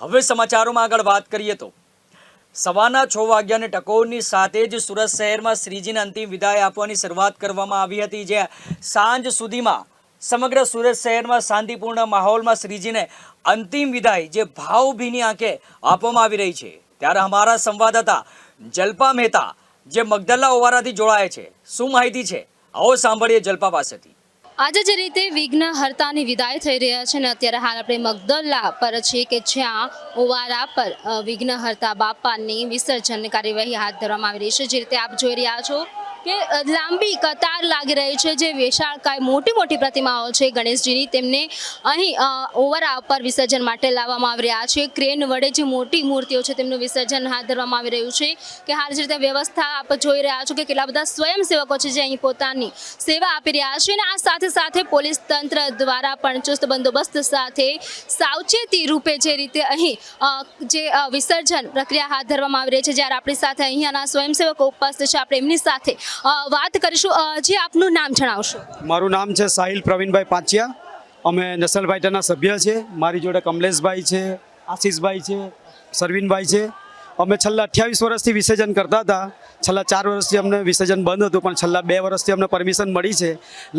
હવે સમાચારોમાં આગળ વાત કરીએ તો. સવારના છ વાગ્યાની ટકોરની સાથે જ સુરત શહેરમાં શ્રીજીને અંતિમ વિદાય આપવાની શરૂઆત કરવામાં આવી હતી, જે સાંજ સુધીમાં સમગ્ર સુરત શહેરમાં શાંતિપૂર્ણ માહોલમાં શ્રીજીને અંતિમ વિદાય, જે ભાવભીની આંખે આપવામાં આવી રહી છે. ત્યારે અમારા સંવાદદાતા જલ્પા મહેતા, જે મગદલ્લા ઓવારાથી જોડાયા છે. શું માહિતી છે? આવો સાંભળીએ જલ્પા પાસેથી. આજે જે રીતે વિઘ્ન હર્તાની વિદાય થઈ રહ્યા છે ને અત્યારે હાલ આપણે મગદલ્લા પર છીએ કે જ્યાં ઓવારા પર વિઘ્નહર્તા વિઘ્ન હર્તા બાપાની વિસર્જનની કાર્યવાહી હાથ ધરવામાં આવી રહી છે. જે રીતે આપ જોઈ રહ્યા છો કે લાંબી કતાર લાગી રહી છે જે વિશાળકાય મોટી મોટી પ્રતિમાઓ છે ગણેશજીની, તેમને અહીં ઓવરા પર વિસર્જન માટે લાવવામાં આવી રહ્યા છે. ક્રેન વડે જે મોટી મૂર્તિઓ છે તેમનું વિસર્જન હાથ ધરવામાં આવી રહ્યું છે કે હાલ જે રીતે વ્યવસ્થા આપ જોઈ રહ્યા છો કે કેટલા બધા સ્વયંસેવકો છે જે અહીં પોતાની સેવા આપી રહ્યા છે અને આ સાથે સાથે પોલીસ તંત્ર દ્વારા પણ ચુસ્ત બંદોબસ્ત સાથે સાવચેતી રૂપે જે રીતે અહીં જે વિસર્જન પ્રક્રિયા હાથ ધરવામાં આવી રહી છે. જ્યારે આપણી સાથે અહીંયાના સ્વયંસેવકો ઉપસ્થિત છે, આપણે એમની સાથે વાત કરીશું જે આપનું નામ જણાવશો. મારું નામ છે સાહિલ પ્રવીણભાઈ પાંચિયા. અમે નેશનલ ફાઇટરના સભ્ય છે. મારી જોડે કમલેશભાઈ છે, આશીષભાઈ છે, સરવીનભાઈ છે. અમે છેલ્લા અઠ્યાવીસ વર્ષથી વિસર્જન કરતા હતા. છેલ્લા ચાર વર્ષથી અમને વિસર્જન બંધ હતું, પણ છેલ્લા બે વર્ષથી અમને પરમિશન મળી છે.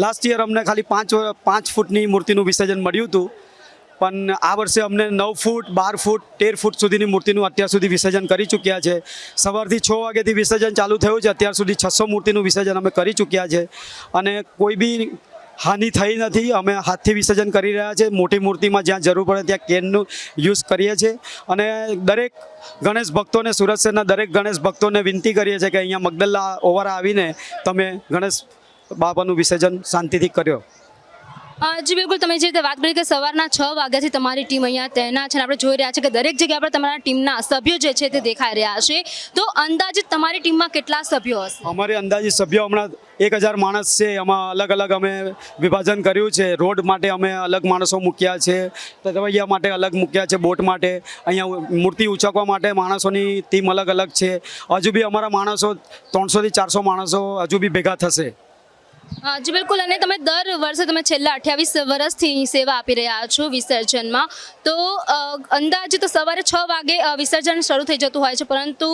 લાસ્ટ યર અમને ખાલી પાંચ પાંચ ફૂટની મૂર્તિનું વિસર્જન મળ્યું હતું. પણ આ વર્ષે અમને નવ ફૂટ, બાર ફૂટ, તેર ફૂટ સુધીની મૂર્તિનું અત્યાર સુધી વિસર્જન કરી ચૂક્યા છે. સવારથી છ વાગ્યાથી વિસર્જન ચાલુ થયું છે. અત્યાર સુધી છસો મૂર્તિનું વિસર્જન અમે કરી ચૂક્યા છે. અને કોઈ બી હાનિ થઈ નથી. અમે હાથથી વિસર્જન કરી રહ્યા છે. મોટી મૂર્તિમાં જ્યાં જરૂર પડે ત્યાં કેનનું યુઝ કરીએ છીએ. અને દરેક ગણેશ ભક્તોને, સુરત શહેરના દરેક ગણેશ ભક્તોને વિનંતી કરીએ છીએ કે અહીંયા મગદલ્લા ઓવર આવીને તમે ગણેશ બાપાનું વિસર્જન શાંતિથી કર્યો. જી, બિલકુલ. તમે જે રીતે વાત કરી કે સવારના છ વાગ્યાથી તમારી ટીમ અહીંયા તૈનાત છે આપણે જોઈ રહ્યા છે કે દરેક જગ્યા પર તમારા ટીમના સભ્યો જે છે તે દેખાઈ રહ્યા છે. તો અંદાજિત તમારી ટીમમાં કેટલા સભ્યો હશે? અમારે અંદાજિત સભ્યો હમણાં એક હજાર માણસ છે. એમાં અલગ અલગ અમે વિભાજન કર્યું છે. રોડ માટે અમે અલગ માણસો મૂક્યા છે. તરવૈયા માટે અલગ મૂક્યા છે. બોટ માટે. અહીંયા મૂર્તિ ઉચકવા માટે માણસોની ટીમ અલગ અલગ છે. હજુ બી અમારા માણસો ત્રણસોથી ચારસો માણસો હજુ બી ભેગા થશે. જી બિલકુલ, અને તમે દર વર્ષે તમે છેલ્લા અઠ્યાવીસ વર્ષથી સેવા આપી રહ્યા છો વિસર્જનમાં. તો અંદાજિત સવારે છ વાગે વિસર્જન શરૂ થઈ જતું હોય છે, પરંતુ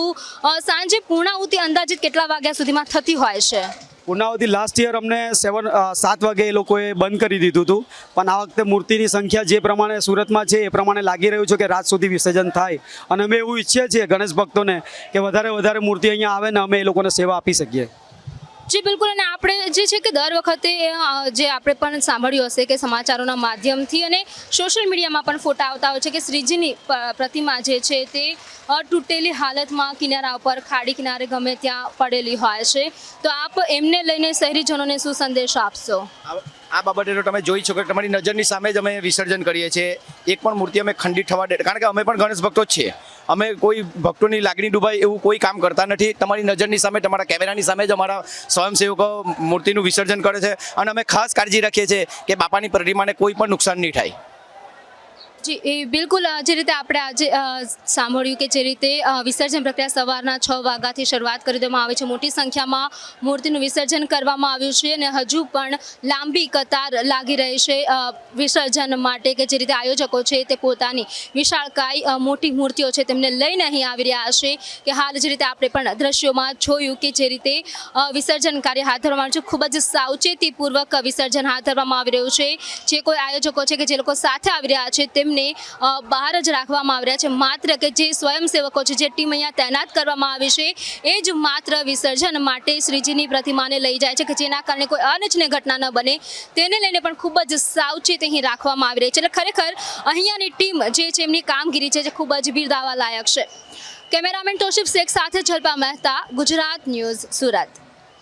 સાંજે પૂર્ણાહુતિ અંદાજિત કેટલા વાગ્યા સુધીમાં થતી હોય છે? પૂર્ણાવતી લાસ્ટ યર અમને સેવન સાત વાગે એ લોકોએ બંધ કરી દીધું હતું. પણ આ વખતે મૂર્તિની સંખ્યા જે પ્રમાણે સુરતમાં છે, એ પ્રમાણે લાગી રહ્યું છે કે રાત સુધી વિસર્જન થાય. અને અમે એવું ઈચ્છીએ છીએ ગણેશ ભક્તોને કે વધારે વધારે મૂર્તિ અહીંયા આવે ને અમે એ લોકોને સેવા આપી શકીએ. જી, બિલકુલ. અને આપણે જે છે કે દર વખતે જે આપણે પણ સાંભળ્યું હશે કે સમાચારોના માધ્યમથી અને સોશિયલ મીડિયામાં પણ ફોટા આવતા હોય છે કે શ્રીજીની પ્રતિમા જે છે તે તૂટેલી હાલતમાં કિનારા ઉપર, ખાડી કિનારે ગમે ત્યાં પડેલી હોય છે. તો આપ એમને લઈને શહેરીજનોને શું સંદેશ આપશો? આ બાબતે તો તમે જોઈ શકો તમારી નજરની સામે જ અમે વિસર્જન કરીએ છીએ. એક પણ મૂર્તિ અમે ખંડિત થવા દે, કારણ કે અમે પણ ગણેશ ભક્તો જ છીએ. અમે કોઈ ભક્તોની લાગણી ડૂબાય એવું કોઈ કામ કરતા નથી. તમારી નજરની સામે, તમારા કેમેરાની સામે જ અમારા સ્વયંસેવકો મૂર્તિનું વિસર્જન કરે છે. અને અમે ખાસ કાળજી રાખીએ છીએ કે બાપાની પ્રતિમાને કોઈ પણ નુકસાન નહીં થાય. જી, એ બિલકુલ જે રીતે આપણે આજે સાંભળ્યું કે જે રીતે વિસર્જન પ્રક્રિયા સવારના છ વાગ્યાથી શરૂઆત કરી દેવામાં આવે છે. મોટી સંખ્યામાં મૂર્તિનું વિસર્જન કરવામાં આવ્યું છે અને હજુ પણ લાંબી કતાર લાગી રહી છે વિસર્જન માટે કે જે રીતે આયોજકો છે તે પોતાની વિશાળકાય મોટી મૂર્તિઓ છે તેમને લઈને અહીં આવી રહ્યા છે કે હાલ જે રીતે આપણે પણ દ્રશ્યોમાં જોયું કે જે રીતે વિસર્જન કાર્ય હાથ ધરવામાં આવ્યું છે. ખૂબ જ સાવચેતીપૂર્વક વિસર્જન હાથ ધરવામાં આવી રહ્યું છે. જે કોઈ આયોજકો છે કે જે લોકો સાથે આવી રહ્યા છે તેમને અ, બહાર જ રાખવામાં આવ્યા છે. માત્ર કે જે સ્વયંસેવકો છે જે ટીમ અહીંયા તૈનાત કરવામાં આવી છે એ જ માત્ર વિસર્જન માટે શ્રીજીની પ્રતિમાને લઈ જાય છે કે જેના કારણે કોઈ અનિચ્છનીય ઘટના ન બને. તેને લઈને પણ ખૂબ જ સાવચેત અહીં રાખવામાં આવી રહી છે. એટલે ખરેખર અહીંયાની ટીમ જે છે એમની કામગીરી છે જે ખૂબ જ બિરદાવા લાયક છે. કેમેરામેન તોશિફ શેખ સાથે જલપા મહેતા ગુજરાત ન્યૂઝ સુરત.